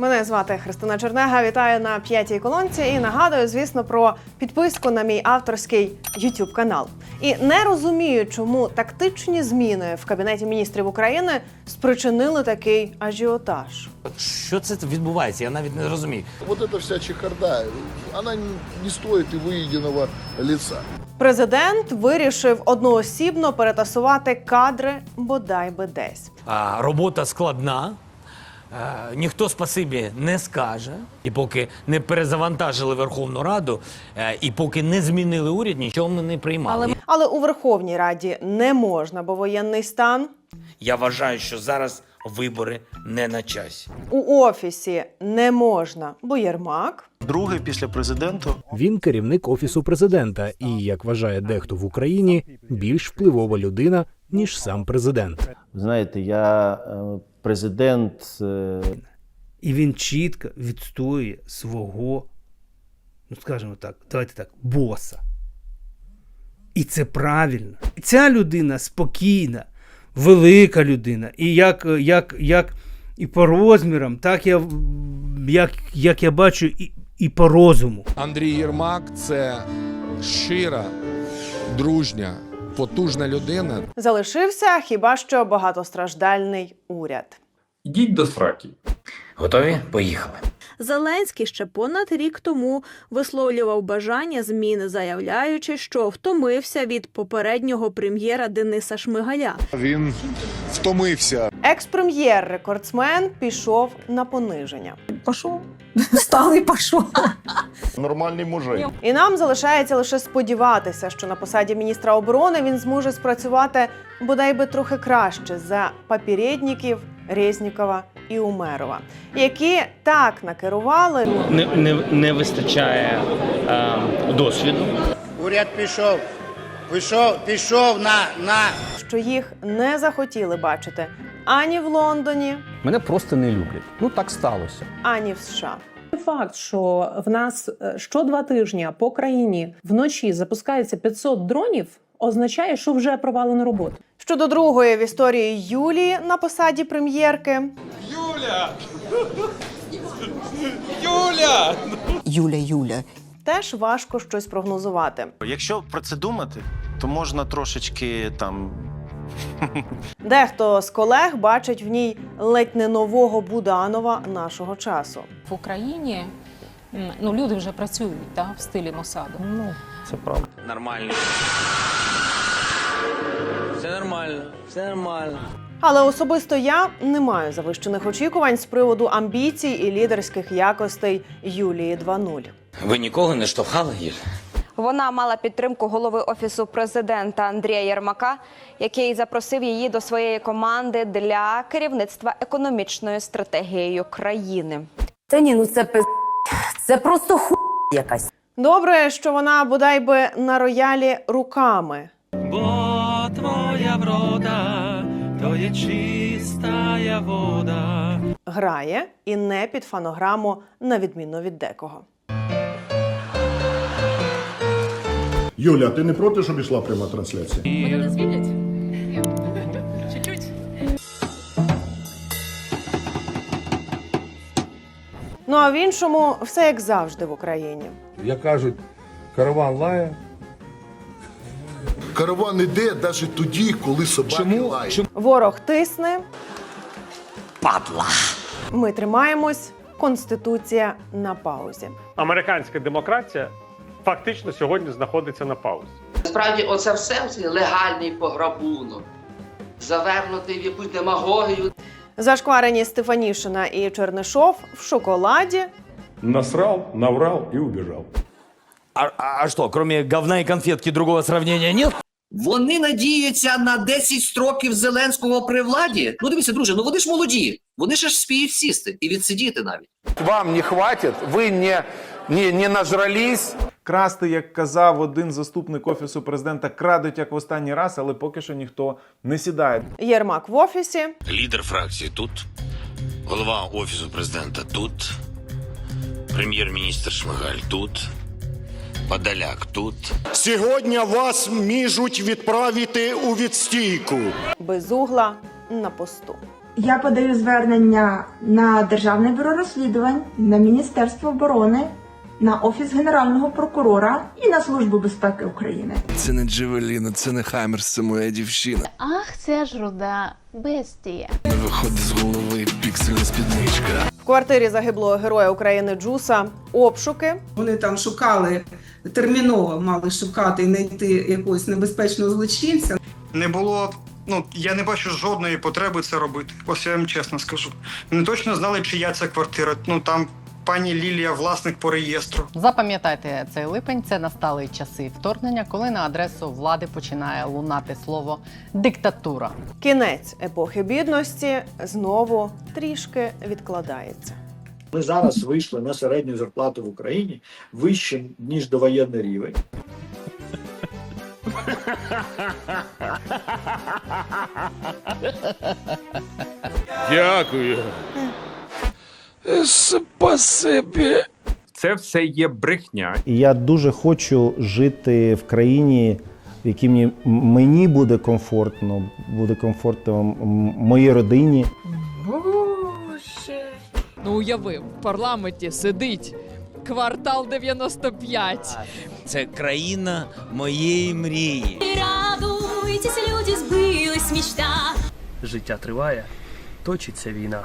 Мене звати Христина Чернега. Вітаю на п'ятій колонці і нагадую, звісно, про підписку на мій авторський youtube канал. І не розумію, чому тактичні зміни в кабінеті міністрів України спричинили такий ажіотаж. Що це відбувається? Я навіть не розумію. Вот эта вся чехарда, она не- стоит и выеденного лица. Президент вирішив одноосібно перетасувати кадри бодай би десь. А, робота складна. Е, Ніхто спасибі не скаже, і поки не перезавантажили Верховну Раду, е, і поки не змінили уряд, нічого ми не приймали. Але у Верховній Раді не можна, бо воєнний стан. Я вважаю, що зараз вибори не на часі. У офісі не можна, бо Єрмак. Другий після президента Він керівник офісу президента і, як вважає дехто в Україні, більш впливова людина ніж сам президент. Знаєте, я е, президент е, І він чітко відстоює свого, ну скажімо так, давайте так, боса. І це правильно. Ця людина спокійна, велика людина. І як, як, як і по розмірам, так я, як, як я бачу, і, і по розуму. Андрій Єрмак це щира, дружня, потужна людина. Залишився хіба що багатостраждальний уряд. Ідіть до сраки. Готові? Поїхали. Зеленський ще понад рік тому висловлював бажання зміни, заявляючи, що втомився від попереднього прем'єра Дениса Шмигаля. Він втомився. Екс-прем'єр-рекордсмен пішов на пониження. Пошел. Встал и пошел. Нормальний мужик. І нам залишається лише сподіватися, що на посаді міністра оборони він зможе спрацювати бодай би трохи краще за папірєдніків Резнікова і Умерова, які так накерували, Не, не, не вистачає е, досвіду. Уряд пішов. Пішов, пішов на, на. що їх не захотіли бачити ані в Лондоні, мене просто не люблять. Ну так сталося. ані в США. Факт, що в нас е, що два тижні по країні вночі запускається 500 дронів, означає, що вже провалено роботу. Щодо другої в історії Юлії на посаді прем'єрки, Юля, Юля. Юля. теж важко щось прогнозувати. Якщо про це думати, то можна трошечки там Дехто з колег бачить в ній ледь не нового Буданова нашого часу. В Україні ну, люди вже працюють та, в стилі Мосаду. ну це правда. Нормально. Все нормально, все нормально. Але особисто я не маю завищених очікувань з приводу амбіцій і лідерських якостей Юлії 2.0. Ви нікого не штовхали, Юль? Вона мала підтримку голови офісу президента Андрія Єрмака, який запросив її до своєї команди для керівництва економічною стратегією країни. Та ні, ну це пиз... Це просто ху якась. Добре, що вона бодай би на роялі руками. Бо твоя врода, то чистая вода. Грає і не під фонограму, на відміну від декого. Юля, ти не проти, щоб ішла пряма трансляція? Ну а в іншому все як завжди в Україні. Як кажуть, караван лає. Караван іде навіть тоді, коли собаки Чому? лають. Чому? Ворог тисне, Падла. ми тримаємось. Конституція на паузі. Американська демократія фактично сьогодні знаходиться на паузі. Насправді, оце все цей легальний пограбунок, завернутий в якусь демагогію. Зашкварені Стефанішина і Чернишов в шоколаді. Насрав, наврав і убіжав. А, а, а що, крім говна і конфетки, другого сравнення нет? Вони надіються на 10 строків Зеленського при владі. Ну дивіться, друже, ну вони ж молоді. Вони ж спіють сісти і відсидіти навіть. Вам не хватить, ви не, не, не нажрались. Красти, як казав один заступник офісу президента, крадуть як в останній раз, але поки що ніхто не сідає. Єрмак в офісі, Лідер фракції тут, голова офісу президента тут, прем'єр-міністр Шмигаль тут, Подоляк тут. Сьогодні вас міжуть відправити у відстійку. без угла на посту. Я подаю звернення на Державне бюро розслідувань, на Міністерство оборони, на Офіс Генерального прокурора і на Службу безпеки України. Це не Джевеліна, це не Хаймерс, це моя дівчина. Ах, це ж руда бестія. Не виходить з голови піксельна спідничка. В квартирі загиблого героя України Джуса обшуки. Вони там шукали терміново, мали шукати і знайти якогось небезпечного злочинця. Не було. Ну, я не бачу жодної потреби це робити. Ось я вам чесно скажу. Вони точно знали, чия це квартира. Ну там пані Лілія, власник по реєстру. Запам'ятайте цей липень. Це настали часи вторгнення, коли на адресу влади починає лунати слово диктатура. Кінець епохи бідності знову трішки відкладається. Ми зараз вийшли на середню зарплату в Україні вище, ніж довоєнний рівень. Дякую. Спасибі. Це все є брехня. І я дуже хочу жити в країні, в якій мені, мені буде комфортно, буде комфортно м- моїй родині. Ну уяви, в парламенті сидить квартал 95. Це країна моєї мрії. Радуйтесь, люди, збились мечта. Життя триває, точиться війна.